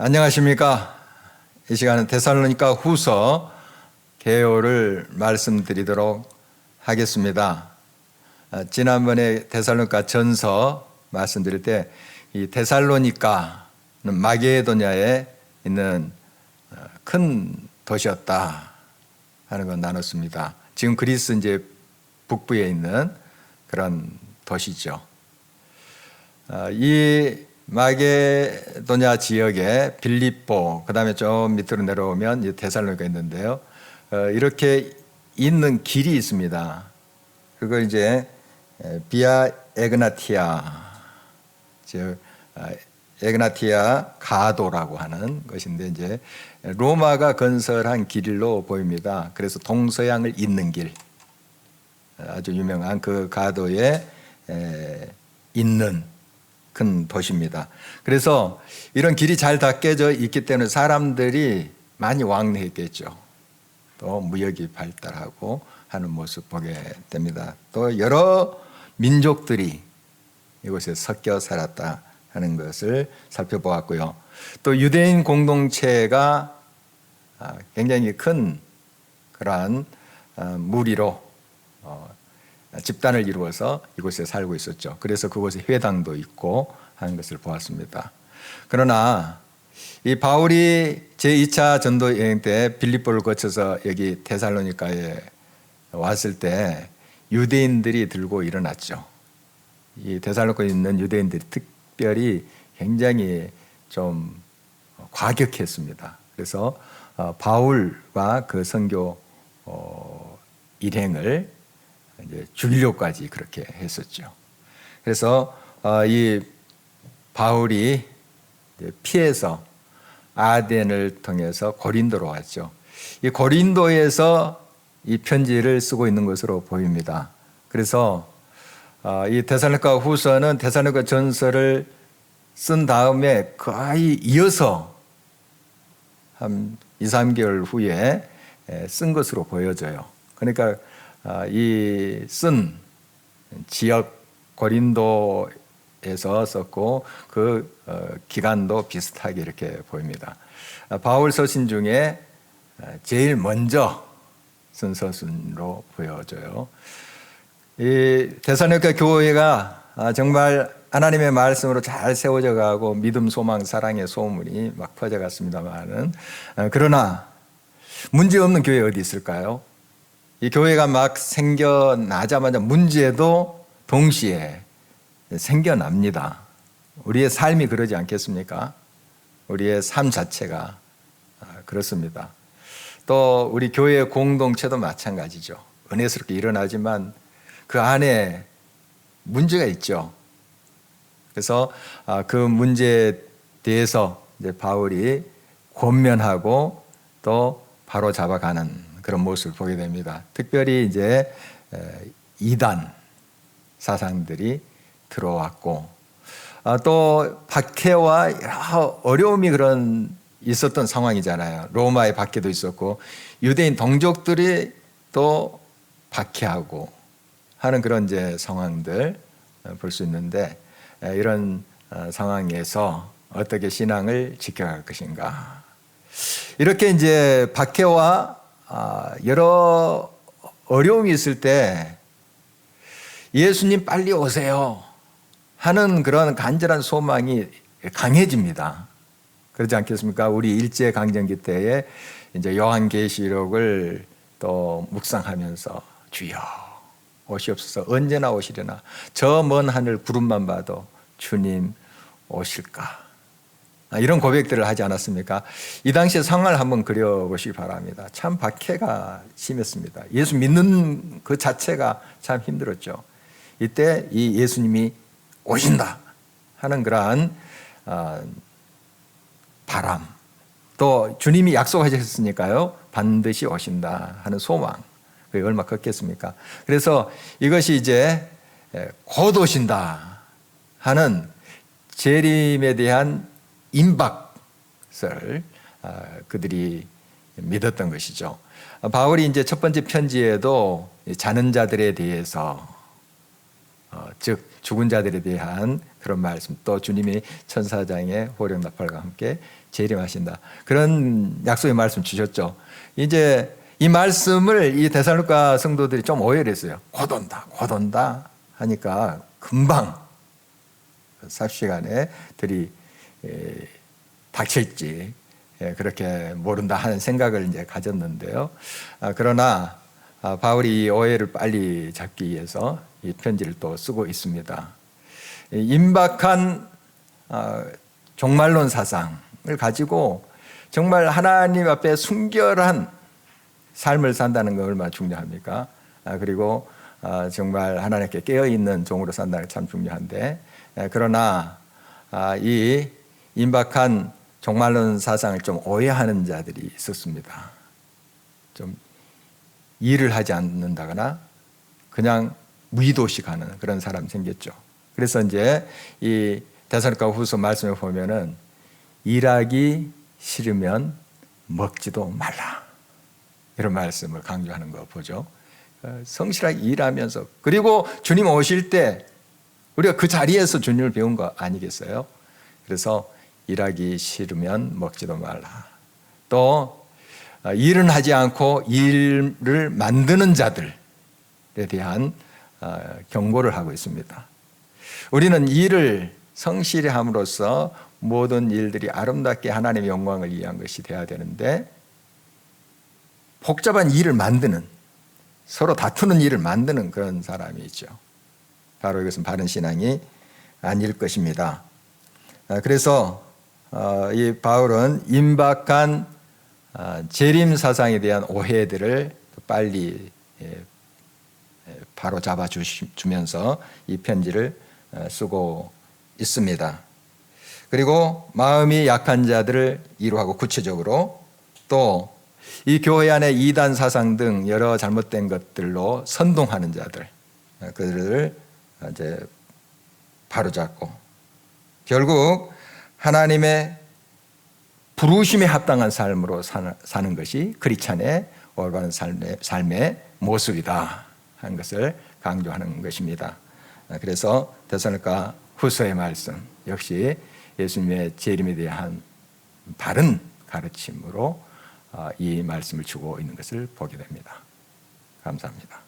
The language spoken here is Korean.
안녕하십니까. 이 시간은 데살로니가 후서 개요를 말씀드리도록 하겠습니다. 아, 지난번에 데살로니가 전서 말씀드릴 때이 데살로니가는 마게도냐에 있는 어, 큰 도시였다 하는 건 나눴습니다. 지금 그리스 이제 북부에 있는 그런 도시죠. 어, 이 마게도냐 지역에 빌립보, 그 다음에 좀 밑으로 내려오면 데살로니가 있는데요. 어, 이렇게 있는 길이 있습니다. 그걸 이제 에, 비아 에그나티아, 즉 아, 에그나티아 가도라고 하는 것인데 이제 로마가 건설한 길로 보입니다. 그래서 동서양을 잇는 길, 아주 유명한 그 가도에 에, 있는 큰 도시입니다. 그래서 이런 길이 잘 닦여져 있기 때문에 사람들이 많이 왕래했겠죠. 또 무역이 발달하고 하는 모습 보게 됩니다. 또 여러 민족들이 이곳에 섞여 살았다 하는 것을 살펴보았고요. 또 유대인 공동체가 아, 굉장히 큰 그러한 아, 무리로 어, 집단을 이루어서 이곳에 살고 있었죠. 그래서 그곳에 회당도 있고 하는 것을 보았습니다. 그러나 이 바울이 제2차 전도 여행 때 빌립보를 거쳐서 여기 데살로니카에 왔을 때 유대인들이 들고 일어났죠. 이 데살로니카에 있는 유대인들이 특별히 굉장히 좀 과격했습니다. 그래서 어, 바울과 그 선교 어, 일행을 이제 죽이려고까지 그렇게 했었죠. 그래서 어, 이 바울이 피해서 아덴을 통해서 고린도로 왔죠. 이 고린도에서 이 편지를 쓰고 있는 것으로 보입니다. 그래서 이 데살로니가 후서는 데살로니가 전서를 쓴 다음에 거의 이어서 한 2, 3개월 후에 쓴 것으로 보여져요. 그러니까 이 쓴 지역 고린도에서 썼고 그 어, 기간도 비슷하게 이렇게 보입니다. 바울 서신 중에 제일 먼저 쓴 서신으로 보여져요. 이 데살로니가 교회가 아, 정말 하나님의 말씀으로 잘 세워져 가고 믿음, 소망, 사랑의 소문이 막 퍼져갔습니다만은 어, 그러나 문제 없는 교회 어디 있을까요? 이 교회가 막 생겨나자마자 문제도 동시에 생겨납니다. 우리의 삶이 그러지 않겠습니까? 우리의 삶 자체가 아, 그렇습니다. 또 우리 교회 공동체도 마찬가지죠. 은혜스럽게 일어나지만 그 안에 문제가 있죠. 그래서 아, 그 문제에 대해서 이제 바울이 권면하고 또 바로 잡아가는 그런 모습을 보게 됩니다. 특별히 이제 이단 사상들이 들어왔고 아, 또 박해와 어려움이 그런 있었던 상황이잖아요. 로마의 박해도 있었고 유대인 동족들이 또 박해하고 하는 그런 이제 상황들 볼 수 있는데 이런 어, 상황에서 어떻게 신앙을 지켜갈 것인가. 이렇게 이제 박해와 아, 여러 어려움이 있을 때 예수님 빨리 오세요 하는 그런 간절한 소망이 강해집니다. 그렇지 않겠습니까? 우리 일제 강점기 때에 이제 요한계시록을 또 묵상하면서 주여 오시옵소서 언제나 오시려나 저 먼 하늘 구름만 봐도 주님 오실까? 아, 이런 고백들을 하지 않았습니까? 이 당시의 상황을 한번 그려보시기 바랍니다. 참 박해가 심했습니다. 예수 믿는 그 자체가 참 힘들었죠. 이때 이 예수님이 오신다 하는 그러한 어, 바람 또 주님이 약속하셨으니까요 반드시 오신다 하는 소망 그게 얼마 컸겠습니까? 그래서 이것이 이제 곧 오신다 하는 재림에 대한 임박을 아, 그들이 믿었던 것이죠. 바울이 이제 첫 번째 편지에도 자는 자들에 대해서 어, 즉 죽은 자들에 대한 그런 말씀 또 주님이 천사장의 호령 나팔과 함께 재림하신다 그런 약속의 말씀 주셨죠. 이제 이 말씀을 이 대살로가 성도들이 좀 오해를 했어요. 곧 온다, 곧 온다 하니까 금방 삽시간에 들이 에, 닥칠지 예, 그렇게 모른다 하는 생각을 이제 가졌는데요. 아, 그러나 아, 바울이 이 오해를 빨리 잡기 위해서 이 편지를 또 쓰고 있습니다. 이 임박한 아, 종말론 사상을 가지고 정말 하나님 앞에 순결한 삶을 산다는 거 얼마나 중요합니까? 아, 그리고 아, 정말 하나님께 깨어 있는 종으로 산다는 게 참 중요한데 예, 그러나 아, 이 임박한 종말론 사상을 좀 오해하는 자들이 있었습니다. 좀 일을 하지 않는다거나 그냥 무의도식 하는 그런 사람 생겼죠. 그래서 이제 이 대선과 후서 말씀을 보면은 일하기 싫으면 먹지도 말라 이런 말씀을 강조하는 거 보죠. 어, 성실하게 일하면서 그리고 주님 오실 때 우리가 그 자리에서 주님을 배운 거 아니겠어요? 그래서 일하기 싫으면 먹지도 말라. 또 어, 일은 하지 않고 일을 만드는 자들에 대한 어, 경고를 하고 있습니다. 우리는 일을 성실히 함으로써 모든 일들이 아름답게 하나님의 영광을 위한 것이 되어야 되는데 복잡한 일을 만드는 서로 다투는 일을 만드는 그런 사람이 있죠. 바로 이것은 바른 신앙이 아닐 것입니다. 아, 그래서 어, 이 바울은 임박한 아, 재림 사상에 대한 오해들을 빨리 예, 바로 잡아 주면서 이 편지를 어, 쓰고 있습니다. 그리고 마음이 약한 자들을 이루하고 구체적으로 또 이 교회 안에 이단 사상 등 여러 잘못된 것들로 선동하는 자들 어, 그들을 이제 바로잡고 결국 하나님의 부르심에 합당한 삶으로 사는 것이 크리찬의 올바른 삶의, 삶의 모습이다 하는 것을 강조하는 것입니다. 그래서 대선과 후서의 말씀 역시 예수님의 재림에 대한 바른 가르침으로 이 말씀을 주고 있는 것을 보게 됩니다. 감사합니다.